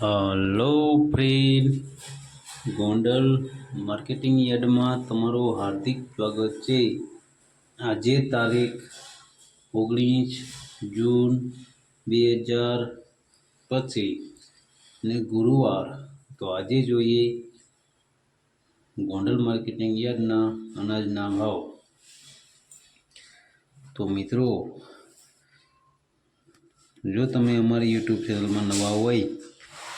Hello friend Gondal marketing યાર્ડમાં તમારું હાર્દિક સ્વાગત છે. આજે તારીખ ઓગણીસ જૂન બે હજાર પચીસ ને ગુરુવાર. તો આજે જોઈએ ગોંડલ માર્કેટિંગ યાર્ડના અનાજના ભાવ. તો મિત્રો, જો તમે અમારી યુટ્યુબ ચેનલમાં નવા હોય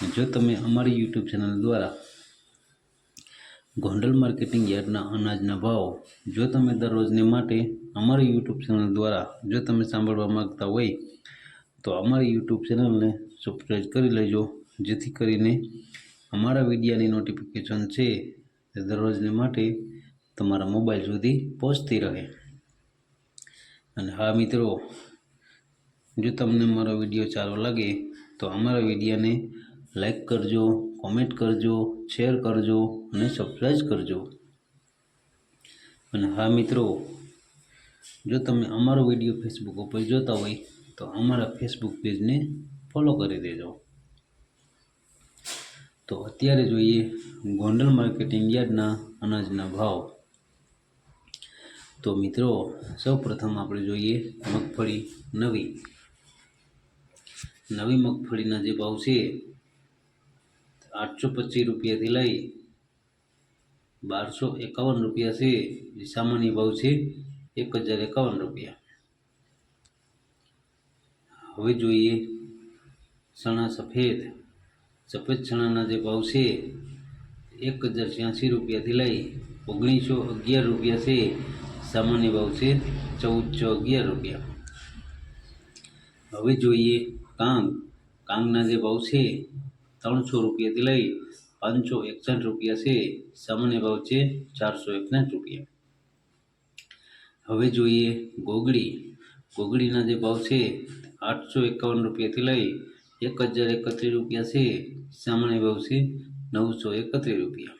જો તમે અમારી યુટ્યુબ ચેનલ દ્વારા ગોંડલ માર્કેટિંગ યાર્ડના અનાજના ભાવ જો તમે દરરોજને માટે અમારી યુટ્યુબ ચેનલ દ્વારા જો તમે સાંભળવા માંગતા હોય, તો અમારી યુટ્યુબ ચેનલને સબસ્ક્રાઈબ કરી લેજો. જેથી કરીને અમારા વિડીયાની નોટિફિકેશન છે તે દરરોજને માટે તમારા મોબાઈલ સુધી પહોંચતી રહે. અને હા મિત્રો, જો તમને મારો વીડિયો સારો લાગે, તો અમારા વિડીયોને લાઈક કરજો કોમેન્ટ કરજો શેર કરજો અને સબસ્ક્રાઈબ કરજો. અને હા મિત્રો, જો તમે અમારો વીડિયો ફેસબુક ઉપર જોતા હોય, તો અમારા ફેસબુક પેજને ફોલો કરી દેજો. તો અત્યારે જોઈએ ગોંડલ માર્કેટિંગ યાર્ડના અનાજના ભાવ. તો મિત્રો સૌ પ્રથમ આપણે જોઈએ મગફળી નવી. નવી મગફળીના જે ભાવ છે આઠસો પચીસ રૂપિયાથી લઈ બારસો એકાવન રૂપિયા છે. સામાન્ય ભાવ છે, એક હજાર એકાવન રૂપિયા. હવે જોઈએ ચણા સફેદ. સફેદ ચણાના જે ભાવ છે, એક હજાર છ્યાસી રૂપિયાથી લઈ ઓગણીસો અગિયાર રૂપિયા છે. સામાન્ય ભાવ છે, ચૌદસો અગિયાર રૂપિયા. હવે જોઈએ કાંગ. કાંગના જે ભાવ છે ત્રણસો રૂપિયાથી લઈ પાંચસો એકસઠ રૂપિયા છે. સામાન્ય ભાવ છે ચારસો એકસઠ રૂપિયા. હવે જોઈએ ગોગડી. ગોગડીના જે ભાવ છે આઠસો એકાવન રૂપિયાથી લઈ એક હજાર એકત્રીસ રૂપિયા છે. સામાન્ય ભાવ છે નવસો એકત્રીસ રૂપિયા.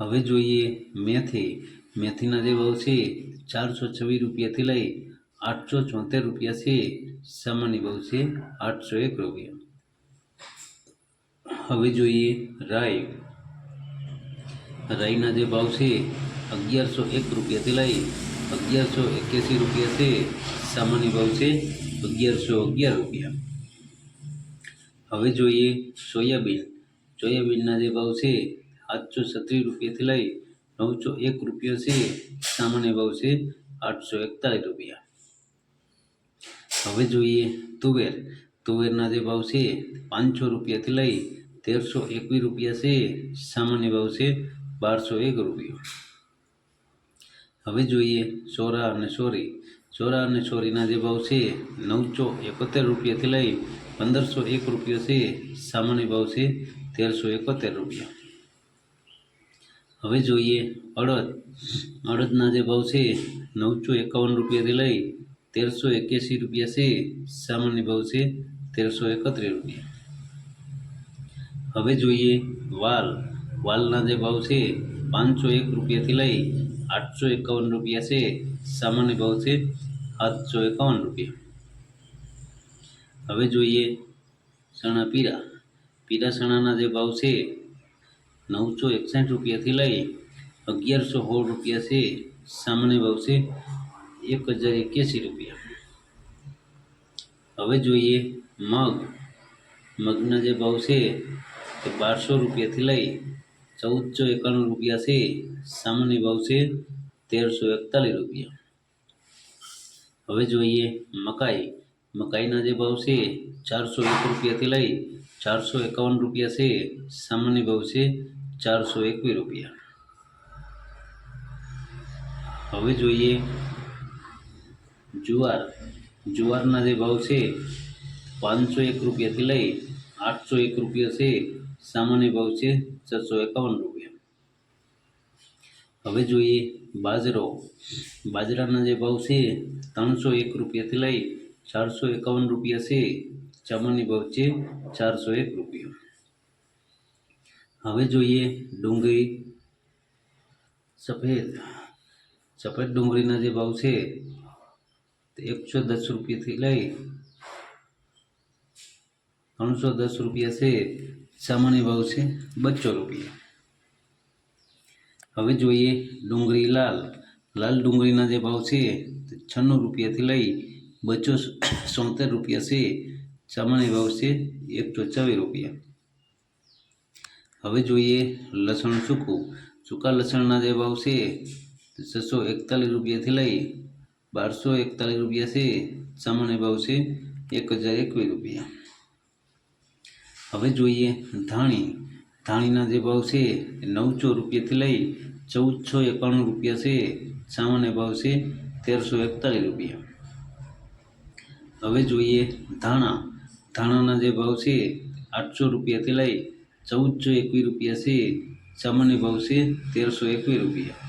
હવે જોઈએ મેથી. મેથીના જે ભાવ છે ચારસો છવ્વીસ રૂપિયાથી લઈ આઠસો ચોતેર રૂપિયા છે. સામાન્ય ભાવ છે આઠસો એક રૂપિયા. હવે જોઈએ રાઈ રાઈના જે ભાવ છે, અગિયારસો એક રૂપિયાથી લઈ અગિયારસો એક્યાસી રૂપિયા છે. સામાન્ય ભાવ છે અગિયારસો અગિયાર રૂપિયા. હવે જોઈએ સોયાબીન. સોયાબીનના જે ભાવ છે આઠસો છત્રીસ રૂપિયાથી લઈ નવસો એક રૂપિયા છે. સામાન્ય ભાવ છે આઠસો એકતાલીસ રૂપિયા. હવે જોઈએ તુવેર. તુવેરના જે ભાવ છે, પાંચસો રૂપિયાથી લઈ તેરસો એકવીસ રૂપિયા છે, સામાન્ય ભાવ છે, બારસો એક રૂપિયો. હવે જોઈએ સોરા અને સોરી સોરા અને સોરીના જે ભાવ છે, નવસો એકોતેર રૂપિયાથી લઈ પંદરસો એક રૂપિયો છે, સામાન્ય ભાવ છે, તેરસો એકોતેર રૂપિયા. હવે જોઈએ અડદ. અડદના જે ભાવ છે, નવસો એકાવન રૂપિયાથી લઈ તેરસો એક્યાસી રૂપિયા છે, સામાન્ય ભાવ છે, તેરસો એકત્રીસ રૂપિયા. હવે જોઈએ વાલ. વાલના જે ભાવ છે, પાંચસો એક રૂપિયાથી લઈ આઠસો એકાવન રૂપિયા છે. સામાન્ય ભાવ છે, સાતસો એકાવન રૂપિયા. હવે જોઈએ ચણા પીરા પીરા ચણાના જે ભાવ છે, નવસો એકસઠ રૂપિયાથી લઈ અગિયારસો સોળ રૂપિયા છે. સામાન્ય ભાવ છે, એક હજાર એક્યાસી રૂપિયા. હવે જોઈએ મગ. મગના જે ભાવ છે તે બારસો રૂપિયાથી લઈ ચૌદસો એકાણું રૂપિયા છે, સામાન્ય ભાવ છે તેરસો એકતાલીસ રૂપિયા. હવે જોઈએ મકાઈ. મકાઈના જે ભાવ છે, ચારસો એક રૂપિયાથી લઈ ચારસો એકાવન રૂપિયા છે, સામાન્ય ભાવ છે ચારસો એકવીસ રૂપિયા. હવે જોઈએ જુવાર. જુવારના જે ભાવ છે, પાંચસો એક રૂપિયાથી લઈ આઠસો એક રૂપિયા છે સામાન્ય ભાવ છે છસો એકાવન રૂપિયા. હવે જોઈએ બાજરો. બાજરાના જે ભાવ છે ત્રણસો એક રૂપિયાથી લઈ ચારસો એકાવન રૂપિયા છે. સામાન્ય ભાવ છે ચારસો એક રૂપિયા. હવે જોઈએ ડુંગળી. સફેદ. સફેદ ડુંગળીના જે ભાવ છે એકસો દસ રૂપિયાથી લઈ ત્રણસો દસ રૂપિયા છે. સામાન્ય ભાવ છે બસો રૂપિયા. હવે જોઈએ ડુંગળી લાલ. લાલ ડુંગળીના જે ભાવ છે તે છન્નું રૂપિયાથી લઈ બસો સોતેર રૂપિયા છે. સામાન્ય ભાવ છે એકસો ચોવીસ રૂપિયા. હવે જોઈએ લસણ સૂકું. સૂકા લસણના જે ભાવ છે તે છસો એકતાલીસ રૂપિયાથી લઈ બારસો એકતાલીસ રૂપિયા છે. સામાન્ય ભાવ છે એક હજાર એકવીસ રૂપિયા. હવે જોઈએ ધાણી. ધાણીના જે ભાવ છે નવસો રૂપિયાથી લઈ ચૌદસો એકાણું રૂપિયા છે. સામાન્ય ભાવ છે તેરસો એકતાલીસ રૂપિયા. હવે જોઈએ ધાણા. ધાણાના જે ભાવ છે આઠસો રૂપિયાથી લઈ ચૌદસો એકવીસ રૂપિયા છે. સામાન્ય ભાવ છે તેરસો એકવીસ રૂપિયા.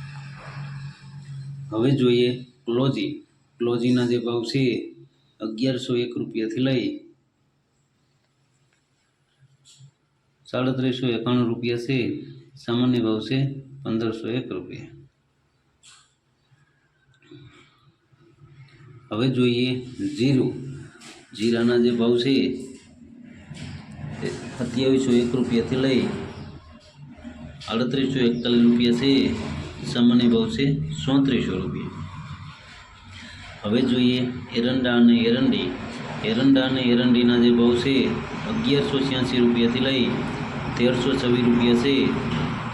હવે જોઈએ ક્લોજી. ક્લોજીના જે ભાવ છે અગિયારસો એક રૂપિયાથી લઈ સાડત્રીસો એકાણું રૂપિયા છે. સામાન્ય ભાવ છે પંદરસો એક રૂપિયા. હવે જોઈએ જીરું. જીરાના જે ભાવ છે સત્યાવીસો એક રૂપિયાથી લઈ આડત્રીસો એકતાલીસ રૂપિયા છે. સામાન્ય ભાવ છે સોત્રીસો રૂપિયા. હવે જોઈએ એરંડા અને એરંડી. એરંડા અને એરંડીના જે ભાવ છે અગિયારસો છ્યાસી રૂપિયાથી લઈ તેરસો છવ્વીસ રૂપિયા છે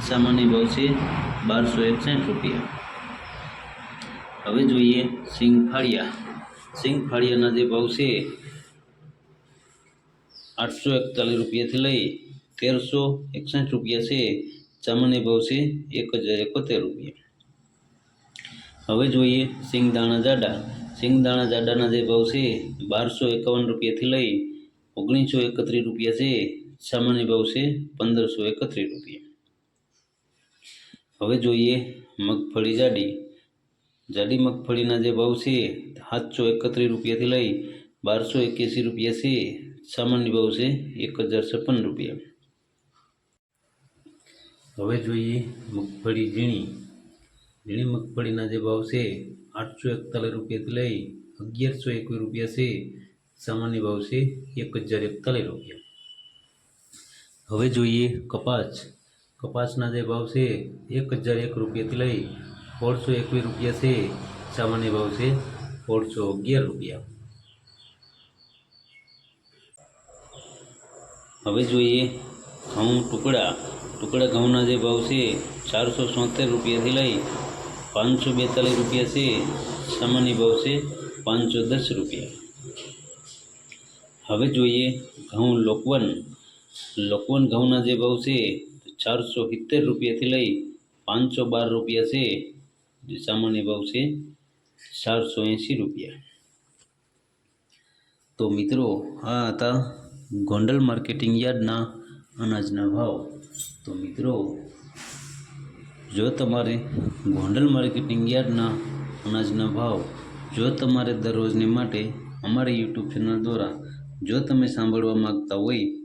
સામાન્ય ભાવ છે બારસો એકસઠ રૂપિયા હવે જોઈએ સિંગ ફાળિયા। સિંગ ફાળિયાના જે ભાવ છે આઠસો એકતાલીસ રૂપિયાથી લઈ તેરસો એકસઠ રૂપિયા છે, સામાન્ય ભાવ છે એક હજાર એકોતેર રૂપિયા. હવે જોઈએ સિંગદાણા જાડા। સિંગદાણા જાડાના જે ભાવ છે બારસો એકાવન રૂપિયાથી લઈ ઓગણીસો એકત્રીસ રૂપિયા છે સામાન્ય ભાવ છે પંદરસો એકત્રીસ રૂપિયા. હવે જોઈએ મગફળી જાડી. જાડી મગફળીના જે ભાવ છે સાતસો એકત્રીસ રૂપિયાથી લઈ બારસો એક્યાસી રૂપિયા છે. સામાન્ય ભાવ છે એક હજાર છપ્પન રૂપિયા. હવે જોઈએ મગફળી ઝીણી. ઝીણી મગફળીના જે ભાવ છે આઠસો એકતાલીસ રૂપિયાથી લઈ અગિયારસો એકવીસ રૂપિયા છે. સામાન્ય ભાવ છે એક હજાર એકતાલીસ રૂપિયા. હવે જોઈએ કપાસ. કપાસના જે ભાવ છે, એક હજાર એક રૂપિયાથી લઈ સોળસો એકવીસ રૂપિયા છે. સામાન્ય ભાવ છે સોળસો અગિયાર રૂપિયા. હવે જોઈએ ઘઉં ટુકડા. ટુકડા ઘઉંના જે ભાવ છે, ચારસો સોતેર રૂપિયાથી લઈ પાંચસો બેતાલીસ રૂપિયા છે. સામાન્ય ભાવ છે પાંચસો દસ રૂપિયા. હવે જોઈએ ઘઉં લોકવન. લોકવન ઘઉંના જે ભાવ છે ચારસો સિત્તેર રૂપિયાથી લઈ પાંચસો બાર રૂપિયા છે. જે સામાન્ય ભાવ છે, ચારસો એંસી રૂપિયા. તો મિત્રો, આ હતા ગોંડલ માર્કેટિંગ યાર્ડના અનાજના ભાવ. તો મિત્રો, જો તમારે ગોંડલ માર્કેટિંગ યાર્ડના અનાજના ભાવ જો તમારે દરરોજને માટે અમારી યુટ્યુબ ચેનલ દ્વારા જો તમે સાંભળવા માગતા હોય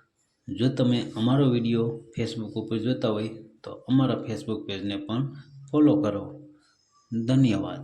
જો તમે અમારો વીડિયો ફેસબુક ઉપર જોતા હોય તો અમારા ફેસબુક પેજને પણ ફોલો કરો. ધન્યવાદ.